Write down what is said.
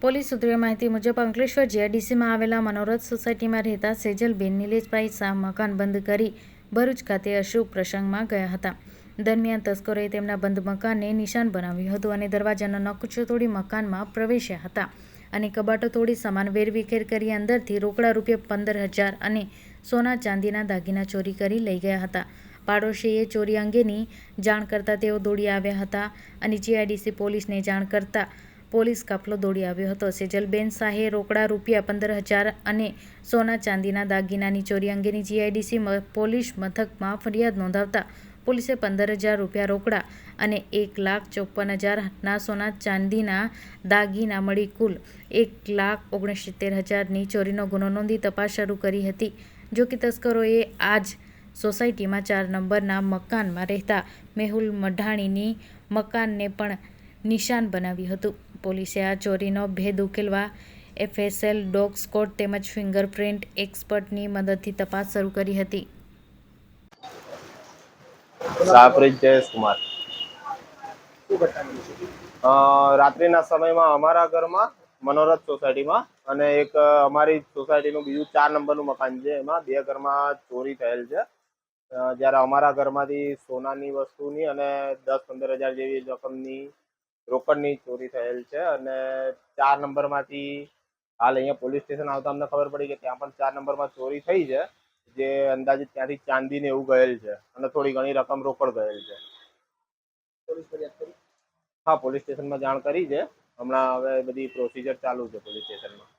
Police સૂત્રોએ માહિતી મુજબ અંકલેશ્વર જીઆઈડીસીમાં આવેલા મનોરથ સોસાયટીમાં રહેતા સેજલબેન નિલેશભાઈ શાહ મકાન બંધ કરી ભરૂચ ખાતે અશુભ પ્રસંગમાં ગયા હતા. દરમિયાન તસ્કરોએ તેમના બંધ મકાનને નિશાન બનાવ્યું હતું અને દરવાજાનો નકુચો તોડી મકાનમાં પ્રવેશ્યા હતા અને કબાટો તોડી સામાન વેરવિખેર કરી અંદરથી રોકડા રૂપિયા પંદર હજાર અને સોના ચાંદીના દાગીના ચોરી કરી લઈ ગયા હતા. પાડોશીએ ચોરી અંગેની જાણ કરતાં તેઓ દોડી આવ્યા હતા અને જીઆઈડીસી પોલીસને જાણ કરતાં પોલીસ કાફલો દોડી આવ્યો હતો. સેજલબેન શાહે રોકડા રૂપિયા પંદર હજાર અને સોના ચાંદીના દાગીનાની ચોરી અંગેની જીઆઈડીસી પોલીસ મથકમાં ફરિયાદ નોંધાવતા પોલીસે પંદર હજાર રૂપિયા રોકડા અને એક લાખ ચોપન હજારના સોના ચાંદીના દાગીના મળી કુલ એક લાખ ઓગણસિત્તેર હજારની ચોરીનો ગુનો નોંધી તપાસ શરૂ કરી હતી. જો કે તસ્કરોએ આજ સોસાયટીમાં ચાર નંબરના મકાનમાં રહેતા મેહુલ મઢાણીની મકાનને પણ નિશાન બનાવ્યું હતું. પોલીસે આ ચોરીનો ભેદ ઉકેલવા એફએસએલ ડોગ સ્કોડ તેમજ ફિંગરપ્રિન્ટ એક્સપર્ટની મદદથી તપાસ શરૂ કરી હતી. રાત્રિના સમયમાં અમારા ઘરમાં મનોરથ સોસાયટીમાં અને એક અમારી સોસાયટીનું બીજું ચાર નંબરનું મકાન છે. એમાં બે ઘરમાં ચોરી થયેલ છે. જ્યારે અમારા ઘરમાંથી સોનાની વસ્તુની અને દસ પંદર હજાર જેવી રકમની રોકડની ચોરી થયેલ છે અને ચાર નંબરમાંથી હાલ અહીંયા પોલીસ સ્ટેશન આવતા અમને ખબર પડી કે ત્યાં પણ ચાર નંબરમાં ચોરી થઈ છે જે અંદાજિત ત્યાંથી ચાંદી ને એવું ગયેલ છે અને થોડી ઘણી રકમ રોકડ ગયેલ છે. હા પોલીસ સ્ટેશનમાં જાણ કરી છે. હમણાં હવે બધી પ્રોસિજર ચાલુ છે પોલીસ સ્ટેશનમાં.